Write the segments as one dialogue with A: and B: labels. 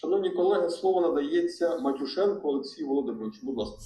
A: Шановні колеги, слово надається Матюшенко Олексію Володимировичу. Будь ласка.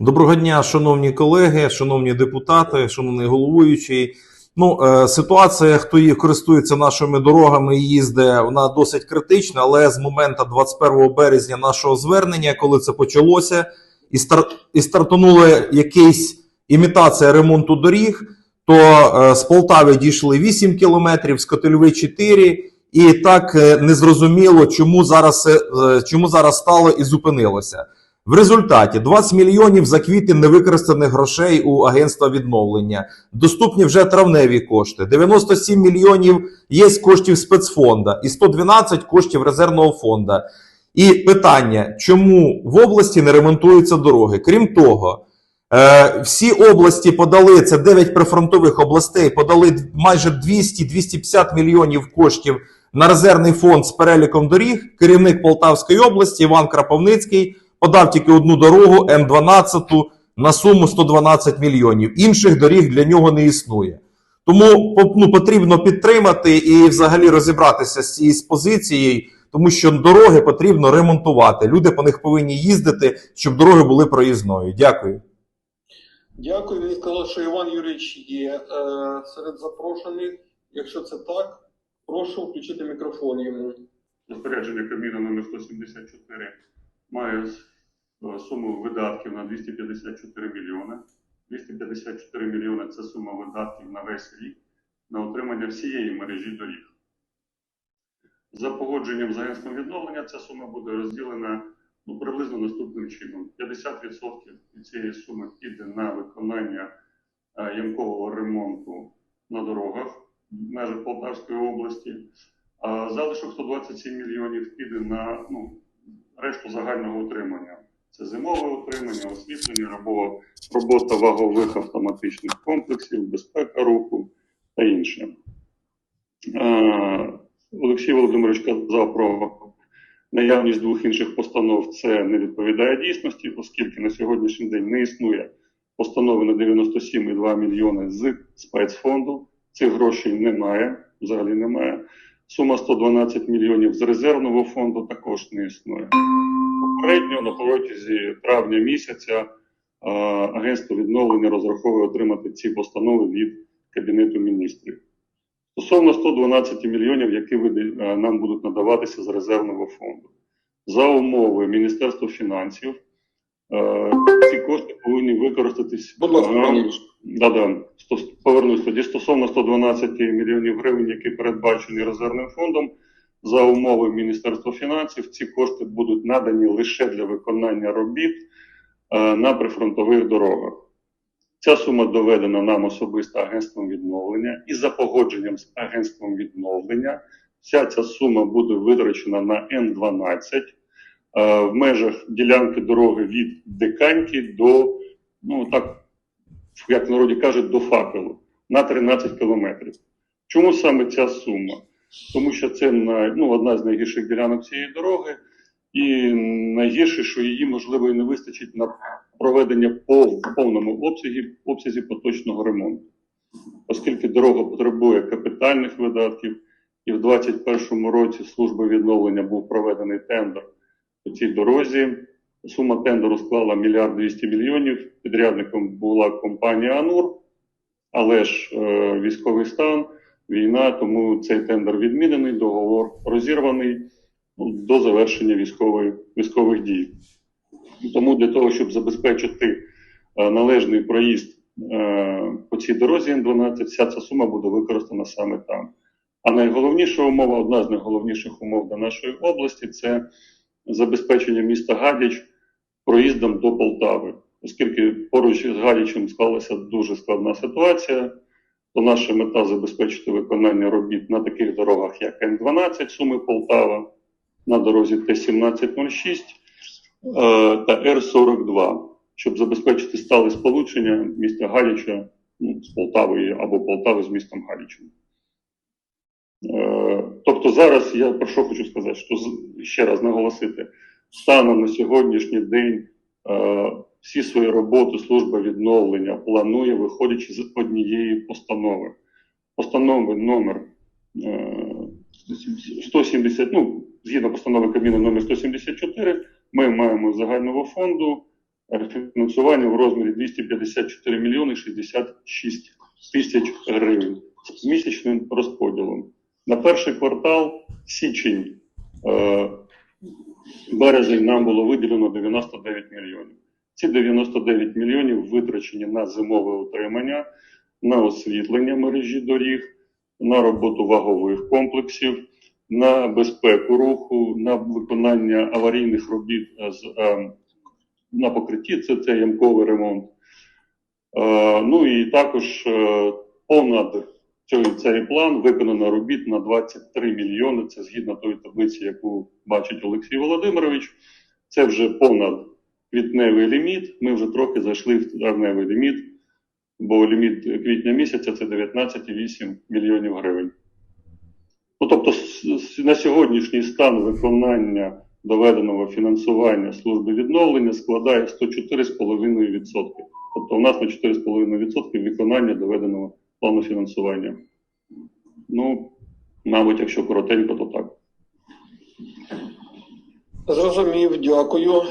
B: Доброго дня, шановні колеги, шановні депутати, шановний головуючий. Ну, е, ситуація, хто її користується нашими дорогами і їздить, вона досить критична, але з моменту 21 березня нашого звернення, коли це почалося, і, стар, і стартанула якась імітація ремонту доріг, то е, з Полтави дійшли 8 кілометрів, з Котельви 4, і так е, незрозуміло, чому зараз, е, чому зараз стало і зупинилося. В результаті 20 мільйонів за квітень невикористаних грошей у агентства відновлення. Доступні вже травневі кошти. 97 мільйонів є коштів спецфонда і 112 коштів резервного фонда. І питання, чому в області не ремонтуються дороги? Крім того, е, всі області подали це 9 прифронтових областей, подали майже 200-250 мільйонів коштів на резервний фонд з переліком доріг. Керівник Полтавської області Іван Крапивницький подав тільки одну дорогу М12 на суму 112 мільйонів. Інших доріг для нього не існує. Тому ну, потрібно підтримати і взагалі розібратися з цією позицією, тому що дороги потрібно ремонтувати. Люди по них повинні їздити, щоб дороги були проїзною. Дякую.
A: Дякую. Він сказав, що Іван Юрійович є е, серед запрошених. Якщо це так, прошу включити мікрофон йому.
C: Розпорядження Кабміну номер 174 має е, суму видатків на 254 мільйони. 254 мільйони це сума видатків на весь рік на утримання всієї мережі доріг. За погодженням з агентством відновлення ця сума буде розділена ну, приблизно наступним чином. 50% від цієї суми піде на виконання е, ямкового ремонту на дорогах в межах Полтавської області. Залишок 127 мільйонів піде на ну, решту загального утримання. Це зимове утримання, освітлення, робота вагових автоматичних комплексів, безпека руху та інше. Олексій Володимирович казав про наявність двох інших постанов. Це не відповідає дійсності, оскільки на сьогоднішній день не існує постанови на 97,2 мільйони з спецфонду. Цих грошей немає, взагалі немає. Сума 112 мільйонів з резервного фонду також не існує. Попередньо на протязі травня місяця е, агентство відновлення розраховує отримати ці постанови від Кабінету міністрів. Стосовно 112 мільйонів, які е, нам будуть надаватися з резервного фонду. За умови Міністерства фінансів ці кошти повинні використатись.
A: Будь ласка,
C: е. Да-да. Повернусь тоді стосовно 112 мільйонів гривень, які передбачені резервним фондом. За умови Міністерства фінансів ці кошти будуть надані лише для виконання робіт е, на прифронтових дорогах. Ця сума доведена нам особисто агентством відновлення, і за погодженням з агентством відновлення вся ця сума буде витрачена на Н12 е, в межах ділянки дороги від Диканьки до, ну так, як в народі кажуть, до факелу на 13 кілометрів. Чому саме ця сума? Тому що це ну, одна з найгірших ділянок цієї дороги, і найгірше, що її можливо і не вистачить на проведення пов- в повному обсязі, обсязі поточного ремонту, оскільки дорога потребує капітальних видатків, і в 2021 році служби відновлення був проведений тендер по цій дорозі. Сума тендеру склала мільярд 200 мільйонів. Підрядником була компанія Анур, але ж е, військовий стан, війна, тому цей тендер відмінений, договор розірваний ну, до завершення військової, військових дій. Тому для того, щоб забезпечити е, належний проїзд е, по цій дорозі Н12, вся ця сума буде використана саме там. А найголовніша умова, одна з найголовніших умов для нашої області це забезпечення міста Гадяч проїздом до Полтави. Оскільки поруч з Гадячем склалася дуже складна ситуація, то наша мета забезпечити виконання робіт на таких дорогах, як Н12, Суми Полтава, на дорозі Т-1706 е, та Р-42, щоб забезпечити стале сполучення міста Галіча ну, з Полтавою або Полтави з містом Галічем. Тобто зараз я про що хочу сказати, що ще раз наголосити, станом на сьогоднішній день е, всі свої роботи служба відновлення планує, виходячи з однієї постанови. Постанови номер е, 170, ну, згідно постанови Кабміну номер 174, ми маємо загального фонду фінансування в розмірі 254 мільйони 66 тисяч гривень з місячним розподілом. На перший квартал січень е, березень нам було виділено 99 мільйонів. Ці 99 мільйонів витрачені на зимове утримання, на освітлення мережі доріг, на роботу вагових комплексів, на безпеку руху, на виконання аварійних робіт е, з, е, на покритті, це, це ямковий ремонт. Ну і також понад цей, план виконано робіт на 23 мільйони. Це згідно тої таблиці, яку бачить Олексій Володимирович. Це вже понад квітневий ліміт. Ми вже трохи зайшли в травневий ліміт, бо ліміт квітня місяця це 19,8 мільйонів гривень. Ну, тобто, на сьогоднішній стан виконання доведеного фінансування служби відновлення складає 104,5%. Тобто, у нас на 4,5% виконання доведеного плану фінансування. Ну, мабуть, якщо коротенько, то так.
A: Зрозумів, дякую.